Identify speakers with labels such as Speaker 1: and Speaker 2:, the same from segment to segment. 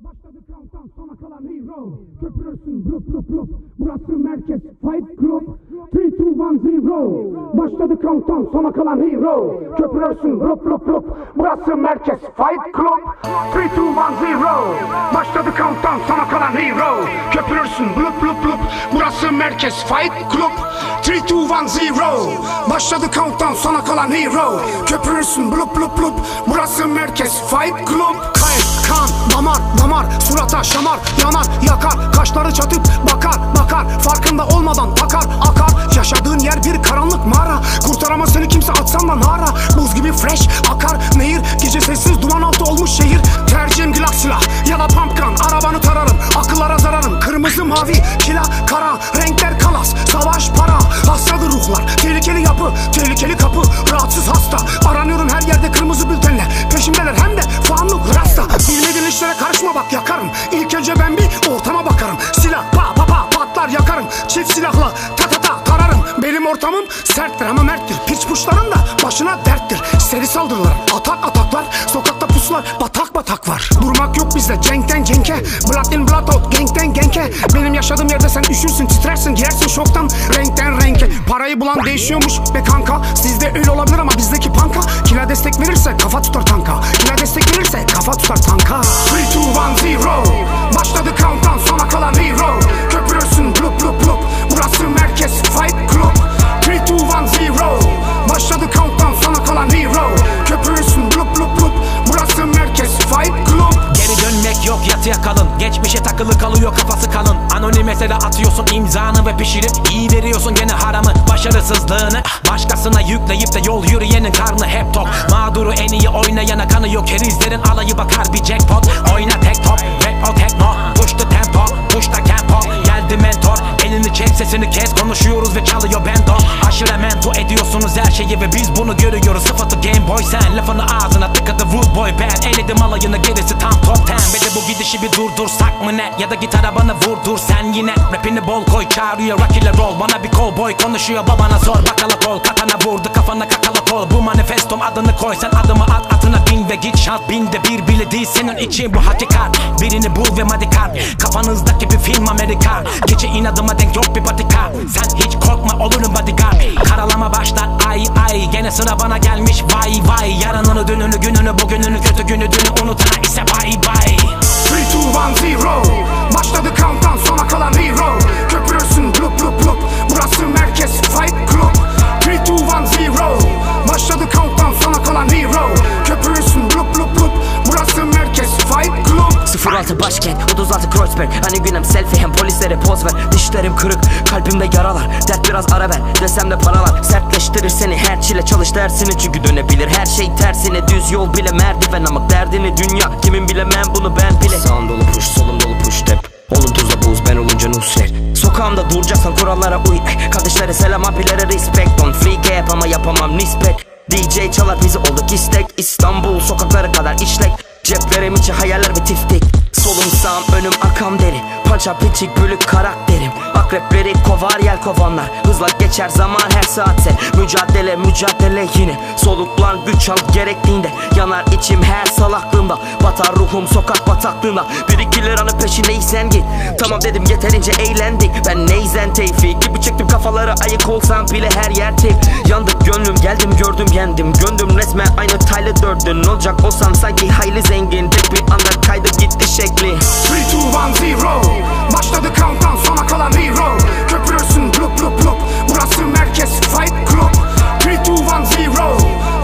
Speaker 1: but Başladı countdown sona kalan hero Köpürürsün blup blup blup. Burası merkez fight club. 3 2 1 0 Başladı countdown sona kalan hero Köpürürsün blup blup blup. Burası merkez fight club. 3 2 1 0 Başladı countdown sona kalan hero Köpürürsün blup blup blup. Burası merkez fight club. 3 2 1 0 Başladı countdown sona kalan hero Köpürürsün blup blup blup. Burası merkez fight club. Kayıp kan damar damar surata şamar yanar yakar. Kaşları çatıp bakar bakar. Farkında olmadan takar akar. Yaşadığın yer bir karanlık mağara. Kurtaramaz seni kimse atsan da nara. Buz gibi fresh akar. Nehir gece sessiz duman altı olmuş şehir. Tercihim glock silah ya da pump gun arabanı tararım akıllara zararım. Kırmızı mavi kila kara. Renkler kalas savaş para. Hastadır ruhlar tehlikeli yapı tehlikeli kapı. Rahatsız hasta. Aranıyorum her yerde kırmızı bültenle. Peşimdeler hem başına derttir. Seri saldırılar atak ataklar sokakta pusular batak batak var. Durmak yok bizde cenkten cenke. Blood in blood out gangten genke. Benim yaşadığım yerde sen üşürsün titrersin girersin şoktan renkten renke. Parayı bulan değişiyormuş be kanka. Sizde öyle olabilir ama bizdeki panka. Kila destek verirse kafa tutar tanka. Kila destek verirse kafa tutar tanka. 3 2 1 0 başladı countdown sona kalan hero
Speaker 2: yatıya kalın. Geçmişe takılı kalıyor kafası kalın. Anonim mesele atıyorsun imzanı ve pişirip iyi veriyorsun gene haramı Başarısızlığını. Başkasına yükleyip de yol yürüyenin karnı hep tok. Mağduru en iyi oynayana kanıyor kerizlerin alayı bakar bir jackpot. Oyna tek top rap o tekno. Push the tempo push the tempo. Geldi mentor elini çek sesini kes. Konuşuyoruz ve çalıyor bendo. Aşırı mento ediyorsunuz her şeyi ve biz bunu görüyoruz. Sıfatı game boy sen lafını ağzına tıkadı rude boy ben Eledim alayını gerisi tam top ten Ve de bu gidişi bir durdursak mı ne? Ya da gitara bana vurdur sen yine. Rapini bol koy çağırıyor rock ile roll. Bana bir cowboy konuşuyor babana sor Bakala kol katana vurdu kafana kakala kol Bu manifestom adını koy sen adımı at atına bin ve git şart. Binde bir bile değil senin için bu hakikat. Birini bul ve madikat. Kafanızdaki bir film Amerika. Gece inadıma denk yok bir patika. Sen hiç korkma olurum bodyguard Karalama başlar. Ay ay Gene sıra bana gelmiş. Vay vay Yarınını dününü gününü bugününü kötü günü dünü unutana ise bye bye
Speaker 1: 3 2 1 0 Başladı countdown sona kalan hero Köpürürsün blup blup blup. Burası merkez fight club. 3 2 1 0 Başladı countdown sona kalan hero Köpürürsün blup blup blup. Burası merkez fight club.
Speaker 3: 06 başkent 36 Kreuzberg Hani günem selfie hem polislere poz ver. Dişlerim kırık kalbimde yaralar. Dert biraz ara ver desem de paralar. Sertleştirir seni her çile çalış dersini. Çünkü dönebilir her şey tersine. Düz yol bile merdiven ama derdini dünya. Kimin bilemem bunu ben bile Sağım dolu push solum dolu push step. Olun tuzla buz ben olunca nusret Sokağımda duracaksan kurallara uy. Eh, Kardeşlere selam abilere respect. On fleek yap ama yapamam nispet. DJ çalar bizi olduk istek. İstanbul sokakları kadar işlek. Ceplerim içi hayaller ve tiftik Solum sağım önüm akam deri. Pança piçik bölük karakterim Akrepleri kovar yel kovanlar. Hızla geçer zaman her saate. Mücadele mücadele yine. Soluklan güç al gerektiğinde. Yanar içim her salaklığımda. Batar ruhum sokak bataklığına Bir iki liranın peşindeysen git. Tamam dedim yeterince eğlendik. Ben neyzen teyfi gibi çektim kafaları. Ayık olsam bile her yer tek. Yandık gönlüm geldim gördüm yendim. Göndüm resmen aynı Tyler Durden Olacak olsam sanki hayli zengin. Tek bir anda kaydı gitti şekli.
Speaker 1: 3 2 1 0 Başladı countdown sona kalan hero Köpürürsün blup blup blup. Burası merkez fight club. 3 2 1 0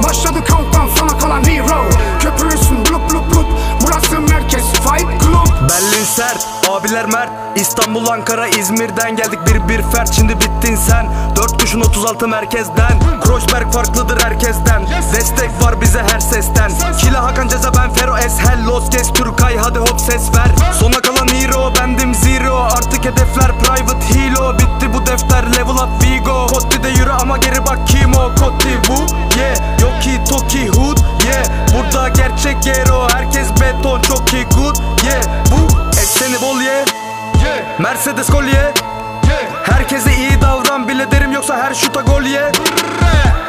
Speaker 1: Başladı countdown sona kalan hero. Köpürürsün blup blup blup. Burası merkez fight club.
Speaker 4: Berlin sert, abiler mert. İstanbul, Ankara, İzmir'den geldik bir bir fert. Şimdi bittin sen. Dört kuşun 36 merkezden. Kreuzberg farklıdır herkesten. Destek var bize her sesten. Kila Hakan Ceza ben Fero Eshel Los Kes Türkay hadi hop ses ver. Sona kalan hero bendim zero. Artık hedefler Mercedes kolye. Herkese iyi davran bile derim yoksa her şuta gol ye.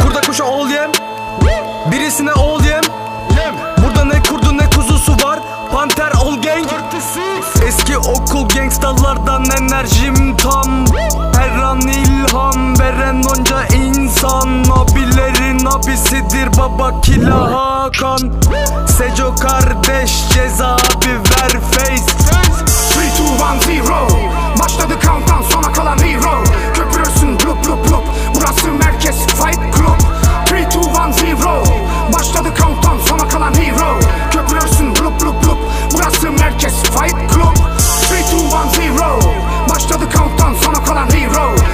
Speaker 4: Kurda kuşa ol yem. Birisine ol yem. Burada ne kurdu ne kuzusu var? Panter ol gang Gangstalardan enerjim tam. Her an ilham veren onca insan. Abilerin abisidir baba Kila Hakan herkes Fight Club. 3, 2, 1, 0 Başladı countdown sona kalan hero.